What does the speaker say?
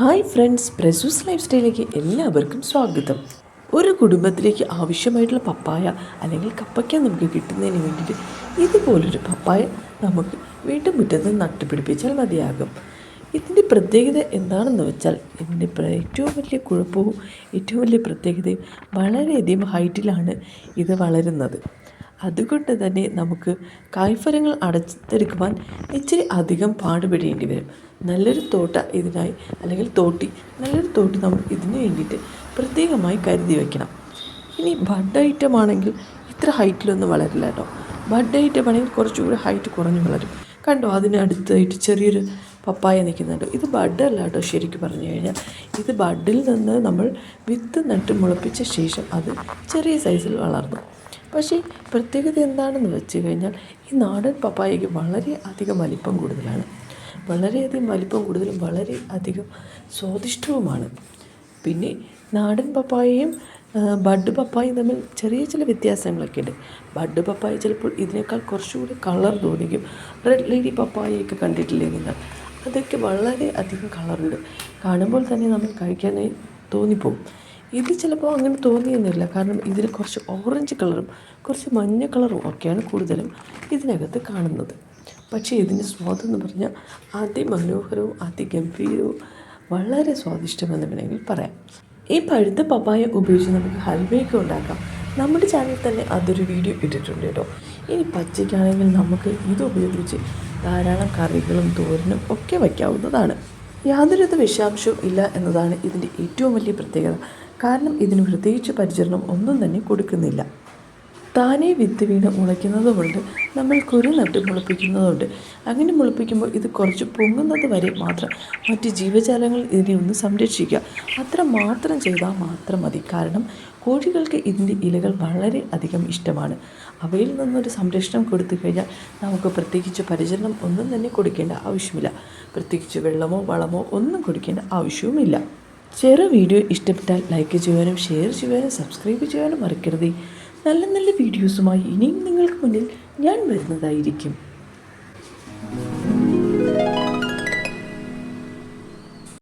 Hi friends പ്രസൂസ് life സ്റ്റൈലിലേക്ക് എല്ലാവർക്കും സ്വാഗതം. ഒരു കുടുംബത്തിലേക്ക് ആവശ്യമായിട്ടുള്ള പപ്പായ അല്ലെങ്കിൽ കപ്പയ്ക്ക നമുക്ക് കിട്ടുന്നതിന് വേണ്ടിയിട്ട് ഇതുപോലൊരു പപ്പായ നമുക്ക് വീണ്ടും മുറ്റത്ത് നട്ടുപിടിപ്പിച്ചാൽ മതിയാകും. ഇതിന്റെ പ്രത്യേകത എന്താണെന്ന് വെച്ചാൽ ഇതിന്റെ ഏറ്റവും വലിയ കുഴപ്പവും ഏറ്റവും വലിയ പ്രത്യേകതയും വളരെയധികം ഹൈറ്റിലാണ് ഇത് വളരുന്നത്. അതുകൊണ്ട് തന്നെ നമുക്ക് കായ്ഫലങ്ങൾ അടച്ചെടുക്കുവാൻ ഇച്ചിരി അധികം പാടുപെടേണ്ടി വരും. നല്ലൊരു തോട്ട ഇതിനായി അല്ലെങ്കിൽ തോട്ടി നല്ലൊരു തോട്ടി നമ്മൾ ഇതിന് വേണ്ടിയിട്ട് പ്രത്യേകമായി കരുതി വയ്ക്കണം ഇനി ബഡ് ഐറ്റം ആണെങ്കിൽ ഇത്ര ഹൈറ്റിലൊന്നും വളരില്ല കേട്ടോ. ബഡ് ഐറ്റം ആണെങ്കിൽ കുറച്ചുകൂടി ഹൈറ്റ് കുറഞ്ഞ് വളരും. കണ്ടോ അതിനടുത്തായിട്ട് ചെറിയൊരു പപ്പായ നിൽക്കുന്നുണ്ട്. ഇത് ബഡല്ല കേട്ടോ ശരിക്കും പറഞ്ഞു കഴിഞ്ഞാൽ. ഇത് ബഡിൽ നിന്ന് നമ്മൾ വിത്ത് നട്ട് മുളപ്പിച്ച ശേഷം അത് ചെറിയ സൈസിൽ വളർന്നു. പക്ഷേ പ്രത്യേകത എന്താണെന്ന് വെച്ച് കഴിഞ്ഞാൽ ഈ നാടൻ പപ്പായയ്ക്ക് വളരെ അധികം വലിപ്പം കൂടുതലാണ്. വളരെയധികം വലിപ്പം കൂടുതലും വളരെ അധികം സ്വാദിഷ്ടവുമാണ്. പിന്നെ നാടൻ പപ്പായയും ബഡ് പപ്പായയും തമ്മിൽ ചെറിയ ചില വ്യത്യാസങ്ങളൊക്കെ ഉണ്ട്. ബഡ് പപ്പായ ചിലപ്പോൾ ഇതിനേക്കാൾ കുറച്ചുകൂടി കളർ തോന്നിക്കും. റെഡ് ലേഡി പപ്പായയൊക്കെ കണ്ടിട്ടില്ലേ നിങ്ങൾ? അതൊക്കെ വളരെ അധികം കളറുണ്ട്. കാണുമ്പോൾ തന്നെ നമ്മൾ കഴിക്കാനായി തോന്നിപ്പോവും. ഇത് ചിലപ്പോൾ അങ്ങനെ തോന്നിയെന്നില്ല. കാരണം ഇതിൽ കുറച്ച് ഓറഞ്ച് കളറും കുറച്ച് മഞ്ഞ കളറും ഒക്കെയാണ് കൂടുതലും ഇതിനകത്ത് കാണുന്നത്. പക്ഷേ ഇതിന്റെ സ്വാദെന്ന് പറഞ്ഞാൽ അതിമനോഹരവും അതിഗംഭീരവും വളരെ സ്വാദിഷ്ടമെന്ന് വേണമെങ്കിൽ പറയാം. ഈ പഴുത്ത പപ്പായ ഉപയോഗിച്ച് നമുക്ക് ഹൽവയൊക്കെ ഉണ്ടാക്കാം. നമ്മുടെ ചാനലിൽ തന്നെ അതൊരു വീഡിയോ ഇട്ടിട്ടുണ്ട് കേട്ടോ. ഇനി പച്ചയ്ക്കാണെങ്കിൽ നമുക്ക് ഇത് ഉപയോഗിച്ച് ധാരാളം കറികളും തോരനും ഒക്കെ വയ്ക്കാവുന്നതാണ്. യാതൊരുവിധ വിഷാംശവും ഇല്ല എന്നതാണ് ഇതിന്റെ ഏറ്റവും വലിയ പ്രത്യേകത. കാരണം ഇതിന് പ്രത്യേകിച്ച് പരിചരണം ഒന്നും തന്നെ കൊടുക്കുന്നില്ല. താനേ വിത്ത് വീണ് മുളയ്ക്കുന്നതുകൊണ്ട് നമ്മൾ കുരു നട്ട് മുളപ്പിക്കുന്നതുകൊണ്ട്. അങ്ങനെ മുളപ്പിക്കുമ്പോൾ ഇത് കുറച്ച് പൊങ്ങുന്നത് വരെ മാത്രം മറ്റ് ജീവജാലങ്ങൾ ഇതിനെ ഒന്ന് സംരക്ഷിക്കുക. അത്ര മാത്രം ചെയ്താൽ മാത്രം മതി. കാരണം കോഴികൾക്ക് ഇതിന്റെ ഇലകൾ വളരെ അധികം ഇഷ്ടമാണ്. അവയിൽ നിന്നൊരു സംരക്ഷണം കൊടുത്തു കഴിഞ്ഞാൽ നമുക്ക് പ്രത്യേകിച്ച് പരിചരണം ഒന്നും തന്നെ കൊടുക്കേണ്ട ആവശ്യമില്ല. പ്രത്യേകിച്ച് വെള്ളമോ വളമോ ഒന്നും കൊടുക്കേണ്ട ആവശ്യവുമില്ല. ചെറു വീഡിയോ ഇഷ്ടപ്പെട്ടാൽ ലൈക്ക് ചെയ്യാനും ഷെയർ ചെയ്യാനും സബ്സ്ക്രൈബ് ചെയ്യാനും മറക്കരുതേ. നല്ല നല്ല വീഡിയോസുമായി ഇനിയും നിങ്ങൾക്ക് മുന്നിൽ ഞാൻ വരുന്നതായിരിക്കും.